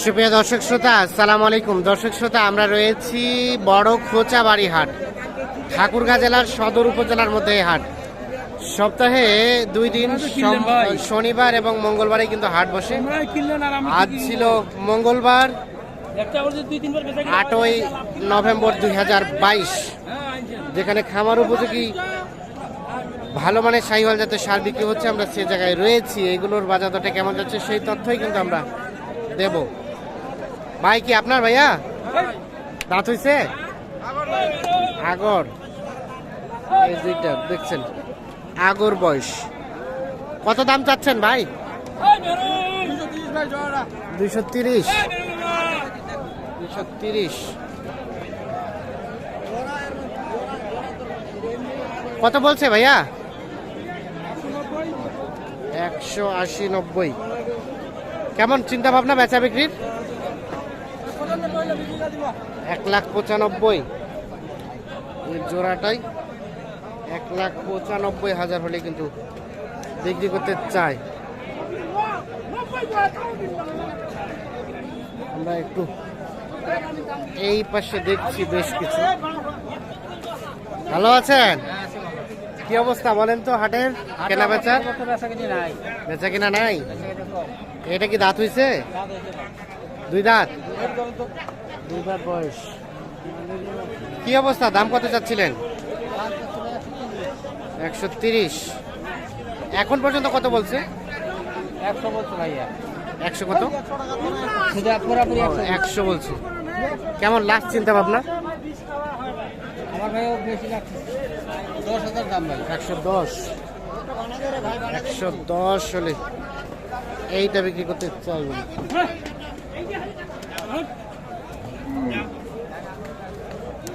সুপ্রিয় দর্শক শ্রোতা আসসালামু আলাইকুম। দর্শক শ্রোতা আমরা রয়েছি বড় খোঁচাবাড়ি হাট। ঠাকুরগাঁ জেলার সদর উপজেলার মধ্যে এই হাট। সপ্তাহে দুই দিন শনিবার এবং মঙ্গলবারে কিন্তু হাট বসে। আজ ছিল মঙ্গলবার আটই নভেম্বর দুই হাজার বাইশ। যেখানে খামার উপযোগী ভালো মানের শাহিওয়াল জাতের সার বিক্রি হচ্ছে। আমরা সে জায়গায় রয়েছি। এগুলোর বাজার দরটা কেমন যাচ্ছে সেই তথ্যই কিন্তু আমরা দেব। ভাই কি আপনার ভাইয়া? দাঁত হইছে? আগর। দেখছেন? আগর বয়স। কত দাম চাচ্ছেন ভাই? তিরিশ। দুইশো তিরিশ। কত বলছে ভাইয়া? একশো আশি নব্বই। কেমন চিন্তা ভাবনা বেচা বিক্রির? এক লাখ পঁচানব্বই। এই জোড়াটাই এক লাখ পঁচানব্বই হাজার হলে কিন্তু বিক্রি করতে চাই আমরা একটু এই পাশে দেখছি বেশ কিছু। ভালো আছেন? কি অবস্থা বলেন তো হাটের কেনা বেচা? বেচা কিনা নাই। এটা কি দাঁত হইছে। দুই দাঁত? দুই দাঁত বয়স। কি অবস্থা? দাম কত চাচ্ছিলেন? একশো তিরিশ। এখন পর্যন্ত কত বলছে? একশো বলছো ভাইয়া। একশো কত? একশো। বলছে। কেমন লাস্ট চিন্তা ভাবনা? আমার ভাইও বেশি লাগছে। দশ হাজার দাম ভাই। একশো দশ। একশো দশ হলে এইটা বিক্রি করতে চাই।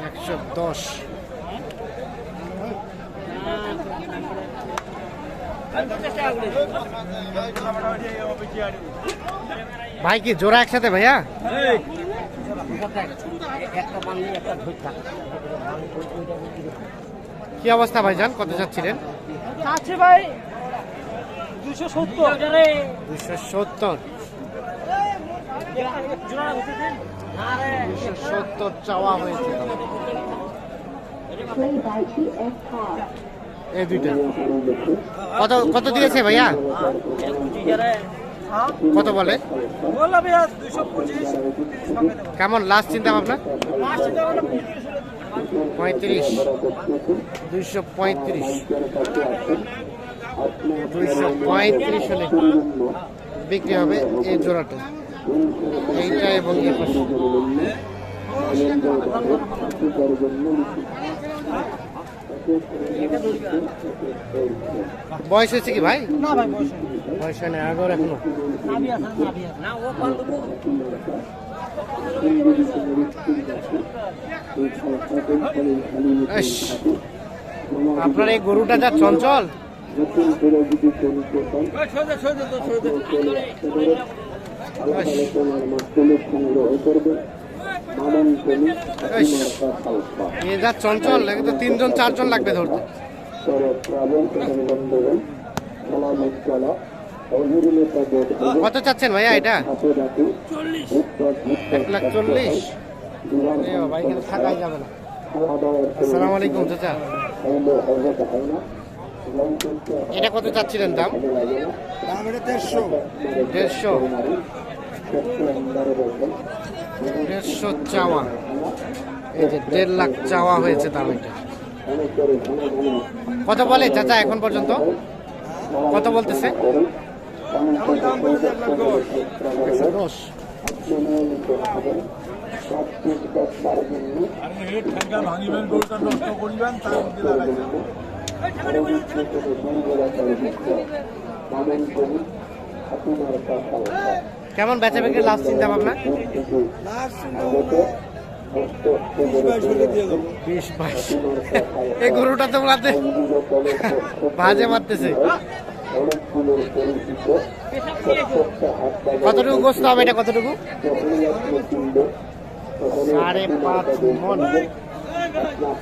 একশো দশ। ভাই কি জোড়া একসাথে ভাইয়া? কি অবস্থা ভাইজান? কত যাচ্ছিলেন? আছে ভাই। দুশো সত্তর। দুশো সত্তর। দুশো সত্তর চাওয়া হয়েছে. এই দুইটা। কত কত দিয়েছে ভাইয়া? কত বলে? কেমন লাস্ট চিন্তা ভাবনা পঁয়ত্রিশ। দুইশো পঁয়ত্রিশ। দুইশো পঁয়ত্রিশ হলে বিক্রি হবে এই জোড়াটা। এইটা এবং এই পাশে বয়স হয়েছে কি ভাই? না ভাই বয়স হয় না আগর এখনও? আপনার এই গরুটা যা চঞ্চল। যা চঞ্চল একে তো তিনজন চারজন লাগবে ধরতে। কত চাচ্ছেন ভাইয়া এটা? এক লাখ চল্লিশ। বাবা, এখানে থাকাই যাবে না। আসসালামু আলাইকুম চাচা। এটা কত চাচ্ছিলেন দাম? দাম এটা দেড়শো। দেড়শো। দেড়শো চাওয়া। এই যে দেড় লাখ চাওয়া হয়েছে দাম এটা। কত বলে চাচা এখন পর্যন্ত? কত বলতেছে? দশ ভাঙিবেন গরুটা নষ্ট করিবেন তার মধ্যে লাগাইবেন কেমন বেচা বিক্রি লাভ চিন্তা ভাবনা? এই গরুটা তো বলাতে বাজে মারতেছে। কতটুকু গোস্ত হবে এটা কতটুকু? সাড়ে পাঁচ মন।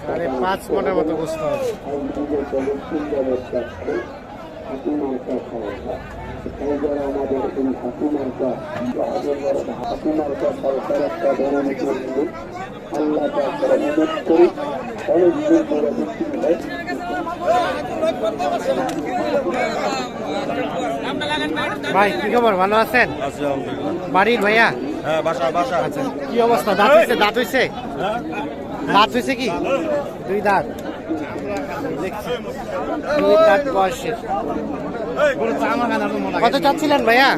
সাড়ে পাঁচ মনের মতো গোস্ত হয় ভাই কি খবর? ভালো আছেন? বাড়ির ভাইয়া? হ্যাঁ বাসা বাসা। আচ্ছা কি অবস্থা? দাঁত হয়েছে দাঁত হইছে? দাঁত হয়েছে কি? দুই দাঁত। দুই দাঁত কত চাচ্ছিলেন ভাইয়া?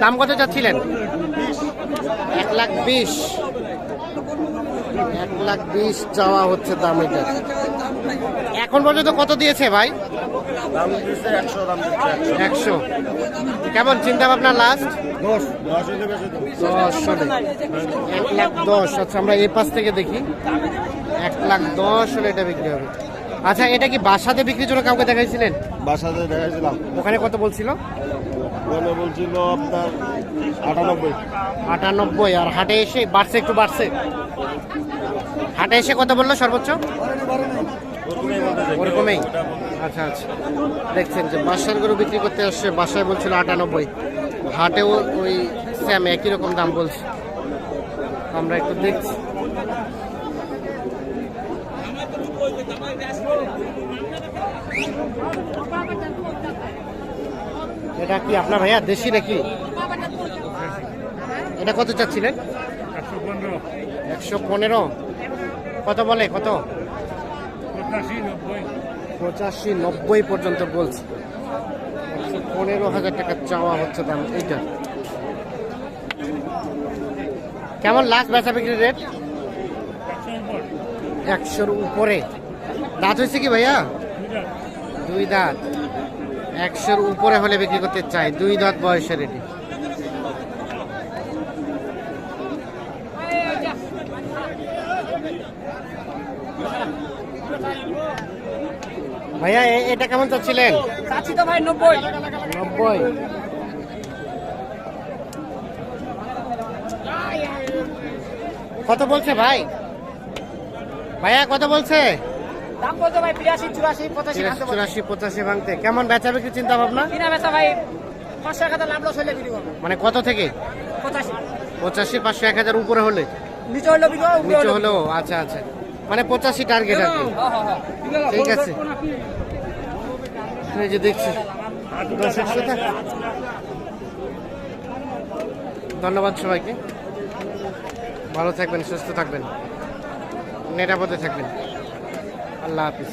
দাম কত চাচ্ছিলেন? এক লাখ বিশ। এক লাখ বিশ চাওয়া হচ্ছে দাম এটা। এখন পর্যন্ত কত দিয়েছে ভাই? একশো কেমন চিন্তা ভাবনা লাস্ট দশ এক লাখ দশ আচ্ছা আমরা এই পাশ থেকে দেখি। এক লাখ দশ হলে এটা বিক্রি হবে। আচ্ছা এটা কি বাসাতে বিক্রির জন্য কাউকে দেখাইছিলেন? বাসাতে দেখাইছিলাম। ওখানে কত বলছিল? ওখানে বলছিল আপনার আটানব্বই। আটানব্বই আর হাটে এসে বাড়ছে একটু বাড়ছে। হাটে এসে কত বলল সর্বোচ্চ? ওরকমই? আচ্ছা আচ্ছা। দেখছেন যে বাসার গরু বিক্রি করতে আসছে বাসায় বলছিল আটানব্বই। হাটেও ওই স্যাম একই রকম দাম বলছে। আমরা একটু দেখছি। এটা কি আপনার ভাইয়া দেশি নাকি? এটা কত চাচ্ছিলেন? একশো পনেরো। কত বলে কত? পঁচাশি, নব্বই পর্যন্ত বলছে পনেরো হাজার টাকা চাওয়া হচ্ছে দাম, এইটা। কেমন লাস্ট বেচা বিক্রির রেট একশোর উপরে। দাঁত হয়েছে কি ভাইয়া? দুই দাঁত। একশোর উপরে হলে বিক্রি করতে চাই, দুই দাঁত বয়সের এটি। ভাইয়া এটা কেমন চাচ্ছিলেন? চাচ্ছি তো ভাই নব্বই। নব্বই। কত বলছে ভাই? ভাইয়া কত বলছে? দাম বলতে ভাই বিরাশি চুরাশি পঁচাশি চুরাশি পঁচাশি ভাঙতে। কেমন বেচা বিক্রি চিন্তা ভাবনা? কিনা বেচা ভাই পাঁচশো এক হাজার লাভ লস হইলে বিক্রি করব। মানে কত থেকে? পঁচাশি। পঁচাশি পাঁচশো এক হাজার উপরে হলে। নিচে নিচে হইল আচ্ছা আচ্ছা। মানে পঁচাশি টার্গেট আর। ঠিক আছে। দেখছি। ধন্যবাদ সবাইকে। ভালো থাকবেন, সুস্থ থাকবেন, নিরাপদে থাকবেন। আল্লাহ হাফিজ।